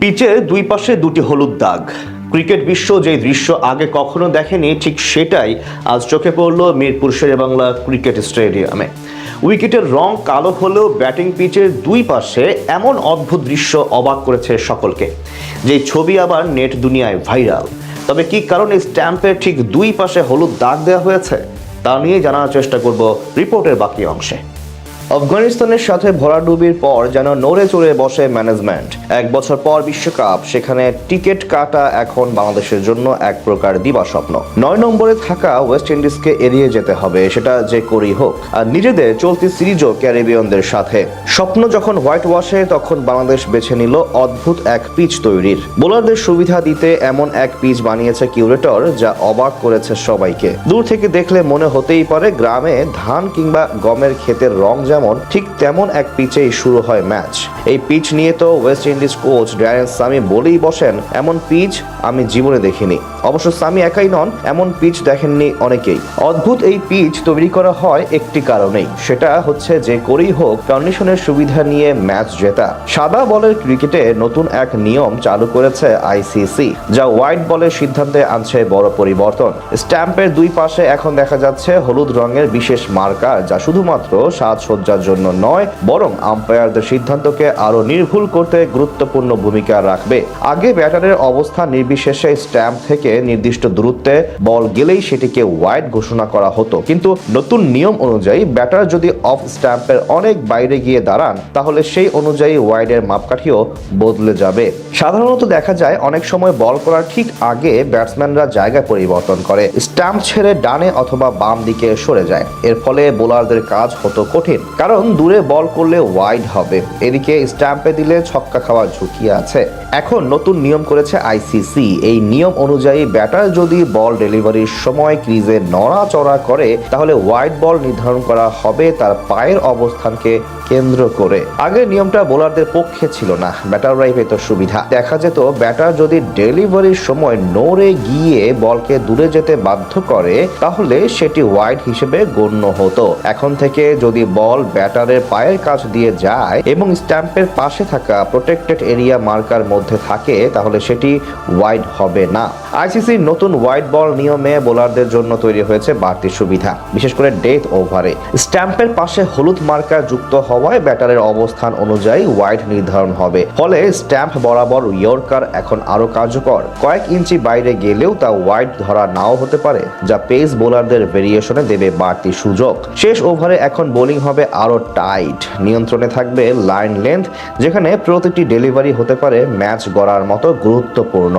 পিচে দুই পাশে দুটি হলুদ দাগ। ক্রিকেট বিশ্ব যে দৃশ্য আগে কখনো দেখেনি, ঠিক সেটাই আজ চোখে পড়ল মিরপুর শেরেবাংলা ক্রিকেট স্টেডিয়ামে। উইকেটের রং কালো হলেও ব্যাটিং পিচের দুই পাশে এমন অদ্ভুত দৃশ্য অবাক করেছে সকলকে। যে ছবি আবার নেট দুনিয়ায় ভাইরাল। তবে কি কারণে স্ট্যাম্পের ঠিক দুই পাশে হলুদ দাগ দেওয়া হয়েছে, তা নিয়ে জানার চেষ্টা করব রিপোর্টের বাকি অংশে। আফগানিস্তানের সাথে ভরাডুবির পর যেন নড়ে চড়ে বসে ম্যানেজমেন্ট এক বছর পর বিশ্বকাপ, সেখানে টিকিট কাটা এখন বাংলাদেশের জন্য এক প্রকার দিবা স্বপ্ন। নয় নম্বরে থাকা ওয়েস্ট ইন্ডিজকে এড়িয়ে যেতে হবে, সেটা যে করেই হোক। আর নিজেদের চলতি সিরিজও ক্যারিবিয়ানদের সাথে। স্বপ্ন যখন হোয়াইট ওয়াশে তখন বাংলাদেশ বেছে নিল অদ্ভুত এক পিচ তৈরির। বোলারদের সুবিধা দিতে এমন এক পিচ বানিয়েছে কিউরেটর যা অবাক করেছে সবাইকে। দূর থেকে দেখলে মনে হতেই পারে, গ্রামে ধান কিংবা গমের ক্ষেতের রং যেমন, ঠিক তেমন এক পিচেই শুরু হয় ম্যাচ। এই পিচ নিয়ে তো West Indies coach Darren Sammy বলেই বসেন, এমন পিচ আমি জীবনে দেখিনি। অবশ্য সামি একাই নন, এমন পিচ দেখেননি অনেকেই। অদ্ভুত এই পিচ তৈরি করা হয় একটি কারণেই। সেটা হচ্ছে যে করেই হোক কন্ডিশনের সুবিধা নিয়ে ম্যাচ জেতা। সাদা বলের ক্রিকেটে নতুন এক নিয়ম চালু করেছে আইসিসি যা হোয়াইট বলের সিদ্ধান্তে আনছে বড় পরিবর্তন। স্ট্যাম্পের দুই পাশে এখন দেখা যাচ্ছে হলুদ রঙের বিশেষ মার্কার, যা শুধুমাত্র সাজসজ্জার জন্য নয়, বরং আম্পায়ারদের সিদ্ধান্তকে আরও নির্ভুল করতে গুরুত্বপূর্ণ ভূমিকা রাখবে। আগে ব্যাটারের অবস্থা নির্বিশেষে স্ট্যাম্প থেকে নির্দিষ্ট দূরত্বে বল গেলেই সেটিকে ওয়াইড ঘোষণা করা হতো। কিন্তু নতুন নিয়ম অনুযায়ী ব্যাটার যদি অফ স্ট্যাম্পের অনেক বাইরে গিয়ে দাঁড়ান, তাহলে সেই অনুযায়ী ওয়াইডের মাপকাঠিও বদলে যাবে। সাধারণত দেখা যায় অনেক সময় বল করার ঠিক আগে ব্যাটসম্যানরা জায়গা পরিবর্তন করে, স্ট্যাম্প ছেড়ে ডানে অথবা বাম দিকে সরে যায়। এর ফলে বোলারদের কাজ হতো কঠিন। কারণ দূরে বল করলে ওয়াইড হবে। এদিকে স্ট্যাম্পে দিলে ছক্কা খাওয়ার ঝুঁকি আছে। এখন নতুন নিয়ম করেছে আইসিসি এই নিয়ম অনুযায়ী ব্যাটার যদি বল ডেলিভারির সময় ক্রিজে নড়াচড়া করে, তাহলে ওয়াইড বল নির্ধারণ করা হবে তার পায়ের অবস্থানকে কেন্দ্র করে। আগের নিয়মটা বোলারদের পক্ষে ছিল না, ব্যাটাররাই পেত সুবিধা। দেখা যেত ব্যাটার যদি ডেলিভারির সময় নড়ে গিয়ে বলকে দূরে যেতে বাধ্য করে, তাহলে সেটি ওয়াইড হিসেবে গণ্য হতো। এখন থেকে যদি বল ব্যাটারের পায়ের কাছ দিয়ে যায় এবং স্ট্যাম্পের পাশে থাকা প্রোটেক্টেড এরিয়া মার্কার মধ্যে থাকে, তাহলে সেটি ওয়াইড হবে না। আইসিসির নতুন ওয়াইড বল নিয়মে বোলারদের জন্য তৈরি হয়েছে বাড়তি সুবিধা, বিশেষ করে ডেথ ওভারে। স্ট্যাম্পের পাশে হলুদ মার্কার যুক্ত হওয়ায় ব্যাটারের অবস্থান অনুযায়ী ওয়াইড নির্ধারণ হবে। ফলে স্ট্যাম্প বরাবর ইয়র্কার এখন আরও কার্যকর। কয়েক ইঞ্চি বাইরে গেলেও তা ওয়াইড ধরা নাও হতে পারে, যা পেস বোলারদের ভেরিয়েশনে দেবে বাড়তি সুযোগ। শেষ ওভারে এখন বোলিং হবে আরও টাইট। নিয়ন্ত্রণে থাকবে লাইন লেন্থ, যেখানে প্রতিটি ডেলিভারি হতে পারে ম্যাচ গড়ার মতো গুরুত্বপূর্ণ।